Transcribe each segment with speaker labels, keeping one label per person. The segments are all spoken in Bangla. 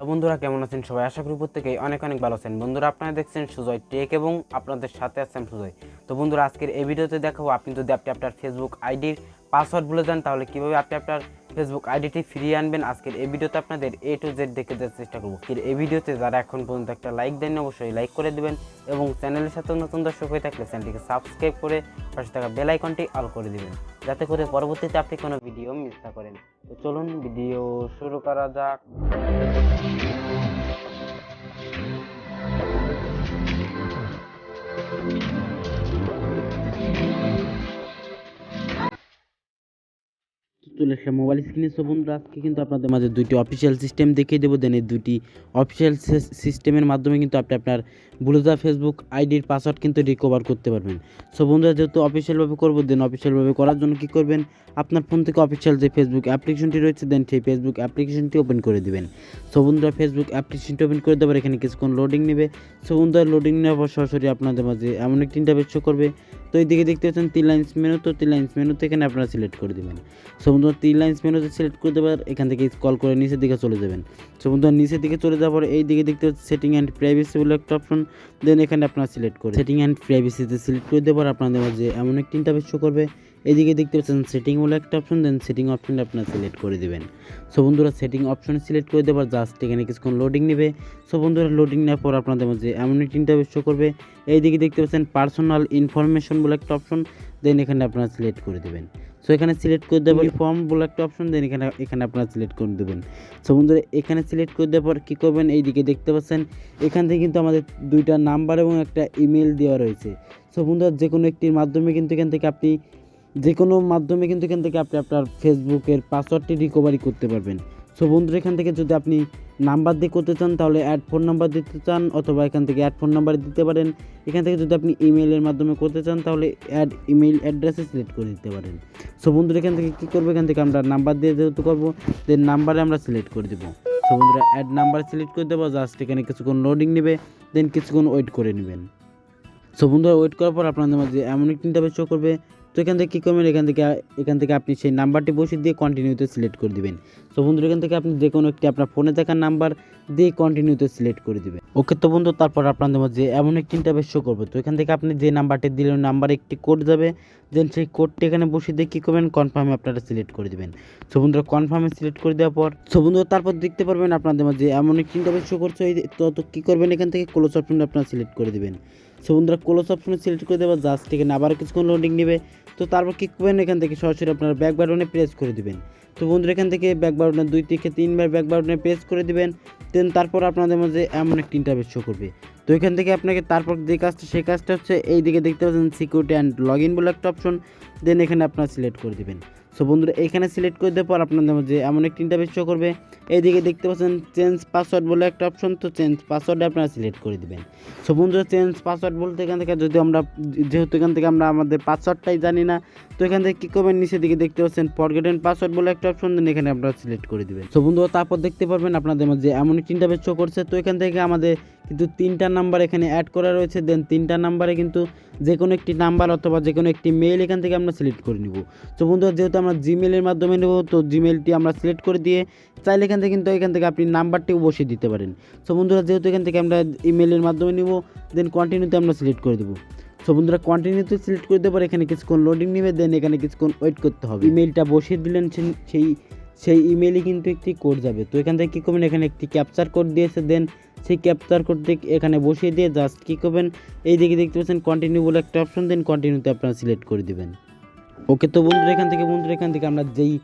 Speaker 1: তো বন্ধুরা, কেমন আছেন সবাই? আশা করি প্রত্যেকেই অনেক অনেক ভালো আছেন। বন্ধুরা, আপনারা দেখছেন সুজয় টেক এবং আপনাদের সাথে আছেন সুজয়। তো বন্ধুরা, আজকের এই ভিডিওতে দেখাবো আপনি যদি আপনি আপনার ফেসবুক আইডির পাসওয়ার্ড ভুলে যান, তাহলে কীভাবে আপনি আপনার ফেসবুক আইডিটি ফিরিয়ে আনবেন? আজকের এই ভিডিওতে আপনাদের এ টু জেড দেখে দেওয়ার চেষ্টা করব। এই ভিডিওতে যারা এখন পর্যন্ত একটা লাইক দেন অবশ্যই লাইক করে দিবেন এবং চ্যানেলের সাথে নতুন দর্শক হয়ে থাকলে চ্যানেলটিকে সাবস্ক্রাইব করে পাশে থাকা বেল আইকনটি অল করে দিবেন। যাতে করে পরবর্তীতে আপনি কোনো ভিডিও মিস না করেন। তো চলুন ভিডিও শুরু করা যাক। চলে আসলাম মোবাইল স্ক্রিনে সো বন্ধুরা আজকে কিন্তু আপনাদের মাঝে দুইটি অফিসিয়াল সিস্টেম দেখিয়ে দেবো। দেন এই দুইটি অফিসিয়াল সিস্টেমের মাধ্যমে কিন্তু আপনি আপনার ব্লুজা ফেসবুক আইডির পাসওয়ার্ড কিন্তু রিকভার করতে পারবেন। সো বন্ধুরা, যেহেতু অফিসিয়ালভাবে করব দেন অফিসিয়ালভাবে করার জন্য কী করবেন? আপনার ফোন থেকে অফিসিয়াল যে ফেসবুক অ্যাপ্লিকেশনটি রয়েছে দেন সেই ফেসবুক অ্যাপ্লিকেশনটি ওপেন করে দিবেন। সো বন্ধুরা ফেসবুক অ্যাপ্লিকেশনটি ওপেন করে দেওয়ার এখানে কিছুক্ষণ লোডিং নেবে। সো বন্ধুরা লোডিং নেওয়ার পর সরাসরি আপনাদের মাঝে এমন একটি ইন্টারভেস করবে। তো এইদিকে দেখতে পাচ্ছেন তিন লাইন্স মেনু তো তিন লাইন্স মেনু থেকে এখানে আপনারা সিলেক্ট করে দেবেন। সো তিন লাইন্স মেনুতে সিলেক্ট করে দেবার, এখান থেকে কল করে নিচের দিকে চলে যাবেন। সো বন্ধুরা, নিচের দিকে চলে যাওয়ার পর এই দিকে দেখতে পাচ্ছেন সেটিং অ্যান্ড প্রাইভেসি বলে একটা অপশন দেন এখানে আপনারা সিলেক্ট করে সেটিং অ্যান্ড প্রাইভেসিতে সিলেক্ট করে দেওয়ার আপনাদের মাঝে এমন একটি ইন্টারভেস শো করবে। এদিকে দেখতে পাচ্ছেন সেটিং বলে একটা অপশন দেন সেটিং অপশনটা আপনারা সিলেক্ট করে দেবেন। সো বন্ধুরা সেটিং অপশন সিলেক্ট করে দেওয়ার জাস্ট এখানে কিছুক্ষণ লোডিং নেবে। সো বন্ধুরা লোডিং নেওয়ার পর আপনাদের মাঝে এমন একটি ইন্টারভেস শো করবে। এইদিকে দেখতে পাচ্ছেন পার্সোনাল ইনফরমেশন বলে একটা অপশন দেন এখানে আপনারা সিলেক্ট করে দেবেন। সো এখানে সিলেক্ট করে দেবেন ফর্ম বলে একটা অপশন দেন এখানে এখানে আপনারা সিলেক্ট করে দেবেন। সো বন্ধুরা, এখানে সিলেক্ট করে দেওয়ার পর কী করবেন? এইদিকে দেখতে পাচ্ছেন, এখান থেকে কিন্তু আমাদের দুইটা নাম্বার এবং একটা ইমেল দেওয়া রয়েছে। সো বন্ধুরা যে কোনো একটির মাধ্যমে কিন্তু এখান থেকে আপনি যে কোনো মাধ্যমে কিন্তু এখান থেকে আপনি আপনার ফেসবুকের পাসওয়ার্ডটি রিকভারি করতে পারবেন। সো বন্ধুরা, এখান থেকে যদি আপনি নাম্বার দিয়ে করতে চান, তাহলে অ্যাড ফোন নাম্বার দিতে চান অথবা এখান থেকে অ্যাড ফোন নাম্বার দিতে পারেন। এখান থেকে যদি আপনি ইমেলের মাধ্যমে করতে চান, তাহলে অ্যাড ইমেল অ্যাড্রেসে সিলেক্ট করে দিতে পারেন। সো বন্ধুরা, এখান থেকে কী করব? এখান থেকে আমরা নাম্বার দিয়ে যেহেতু করব দেন নাম্বারে আমরা সিলেক্ট করে দেবো। সো বন্ধুরা অ্যাড নাম্বার সিলেক্ট করে দেবো জাস্ট এখানে কিছুক্ষণ লোডিং নেবে দেন কিছুক্ষণ ওয়েট করে নেবেন। সো বন্ধুরা ওয়েট করার পর আপনাদের মাঝে এমন একটি ইন্টারভেস শো করবে তো এখান থেকে কী করবেন? এখান থেকে এখান থেকে আপনি সেই নাম্বারটি বসিয়ে দিয়ে কন্টিনিউতে সিলেক্ট করে দিবেন। সো বন্ধুরা, এখান থেকে আপনি যে কোনো একটি আপনার ফোনে থাকা নাম্বার দিয়ে কন্টিনিউতে সিলেক্ট করে দিবেন। ওকে তো বন্ধু, তারপর আপনাদের মাঝে এমন একটি ইন্টারভেস শো করবে। তো এখান থেকে আপনি যে নাম্বারটি দিলেন নাম্বারে একটি কোড যাবে। দেন সেই কোডটি এখানে বসিয়ে দিয়ে কী করবেন? কনফার্মে আপনারা সিলেক্ট করে দেবেন। সো বন্ধুরা কনফার্মে সিলেক্ট করে দেওয়ার পর সো বন্ধুরা, তারপর দেখতে পারবেন আপনাদের মাঝে এমন একটি ইন্টারভেস শো করছে। তো তো কী করবেন? এখান থেকে ক্লোজ অপশনটা আপনারা সিলেক্ট করে দেবেন। সো বন্ধুরা ক্লোজ অপশনে সিলেক্ট করে দেওয়া জাস্ট এখানে আবার কিছুক্ষণ লোডিং নেবে। তো তারপর কি করবেন, এখান থেকে সরাসরি আপনার ব্যাক বাটনে প্রেস করে দিবেন। তো বন্ধুরা, এখান থেকে ব্যাক বাটনে দুই থেকে তিনবার ব্যাক বাটনে প্রেস করে দিবেন। দেন তারপর আপনাদের মাঝে এমন একটি ইন্টারভেস শো করবে। তো এখান থেকে আপনাকে তারপর যে কাজটা, সেই কাজটা হচ্ছে এই দিকে দেখতে পাচ্ছেন সিকিউরিটি অ্যান্ড লগ ইন বলে একটা অপশন দেন এখানে আপনারা সিলেক্ট করে দেবেন। সো বন্ধুরা, এখানে সিলেক্ট করে দেওয়ার পর আপনাদের মাঝে এমন একটি ইন্টারভেস শো করবে। এইদিকে দেখতে পাচ্ছেন চেঞ্জ পাসওয়ার্ড বলে একটা অপশন তো চেঞ্জ পাসওয়ার্ডে আপনারা সিলেক্ট করে দেবেন। সো বন্ধুরা চেঞ্জ পাসওয়ার্ড বলতে এখান থেকে যদি আমরা, যেহেতু এখান থেকে আমরা আমাদের পাসওয়ার্ডটাই জানি না, তো এখান থেকে কী করবেন? নিচের দিকে দেখতে পাচ্ছেন ফরগেট অ্যান্ড পাসওয়ার্ড বলে একটা অপশন দেন এখানে আপনারা সিলেক্ট করে দেবেন। সো বন্ধুরা, তারপর দেখতে পারবেন আপনাদের মাঝে এমন একটি ইন্টারভেস শো করছে। তো এখান থেকে আমাদের কিন্তু তিনটা নাম্বার এখানে অ্যাড করা রয়েছে দেন তিনটা নাম্বারে কিন্তু যে কোনো একটি নাম্বার অথবা যে কোনো একটি মেল এখান থেকে আমরা সিলেক্ট করে নিব। তো বন্ধুরা, যেহেতু আমরা জিমেলের মাধ্যমে নেব, তো জিমেলটি আমরা সিলেক্ট করে দিয়ে চাইলে এখান থেকে কিন্তু এখান থেকে আপনি নাম্বারটিও বসিয়ে দিতে পারেন। সো বন্ধুরা, যেহেতু এখান থেকে আমরা ইমেলের মাধ্যমে নিব দেন কন্টিনিউতে আমরা সিলেক্ট করে দেবো। সো বন্ধুরা কন্টিনিউতে সিলেক্ট করে দেওয়ার এখানে কিছুক্ষণ লোডিং নেবে দেন এখানে কিছুক্ষণ ওয়েট করতে হবে। ইমেলটা বসিয়ে দিলেন সেই সেই ইমেলই কিন্তু একটি কোড যাবে। তো এখান থেকে কী করবেন? এখানে একটি ক্যাপচার কোড দিয়েছে দেন সেই ক্যাপচার কোডটি এখানে বসিয়ে দিয়ে জাস্ট কী করবেন। এই দিকে দেখতে পাচ্ছেন কন্টিনিউ বলে একটা অপশন দেন কন্টিনিউতে আপনারা সিলেক্ট করে দেবেন। ওকে তো বন্ধুরা, এখান থেকে, বন্ধুরা, এখান থেকে আমরা যেই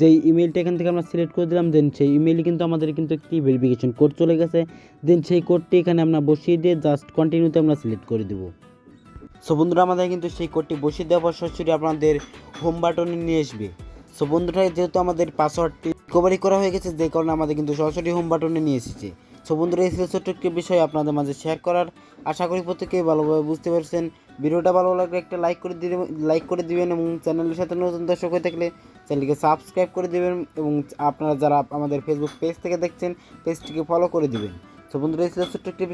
Speaker 1: যেই ইমেলটা এখান থেকে আমরা সিলেক্ট করে দিলাম দেন সেই ইমেলই কিন্তু আমাদের কিন্তু একটি ভেরিফিকেশন কোড চলে গেছে। দেন সেই কোডটি এখানে আমরা বসিয়ে দিয়ে জাস্ট কন্টিনিউতে আমরা সিলেক্ট করে দেবো। সো বন্ধুরা, আমাদের কিন্তু সেই কোডটি বসিয়ে দেওয়ার পর সরাসরি আপনাদের হোম বাটনে নিয়ে আসবে। সো বন্ধুরা, যেহেতু আমাদের পাসওয়ার্ডটি রিকভারি করা হয়ে গেছে, যে কারণে আমাদের কিন্তু সরাসরি হোম বাটনে নিয়ে এসেছে। সো বন্ধুরা, এই ছিল ছোট্ট একটি বিষয় আপনাদের মাঝে শেয়ার করার। আশা করি প্রত্যেকেই ভালোভাবে বুঝতে পারছেন। ভিডিওটা ভালো লাগলে একটা লাইক করে দিবেন লাইক করে দিবেন এবং চ্যানেলের সাথে নতুন দর্শক হয়ে থাকলে চ্যানেলকে সাবস্ক্রাইব করে দিবেন এবং আপনারা যারা আমাদের ফেসবুক পেজ থেকে দেখছেন পেজটিকে ফলো করে দিবেন। সো বন্ধুরা, এই ছিল ছোট্ট একটি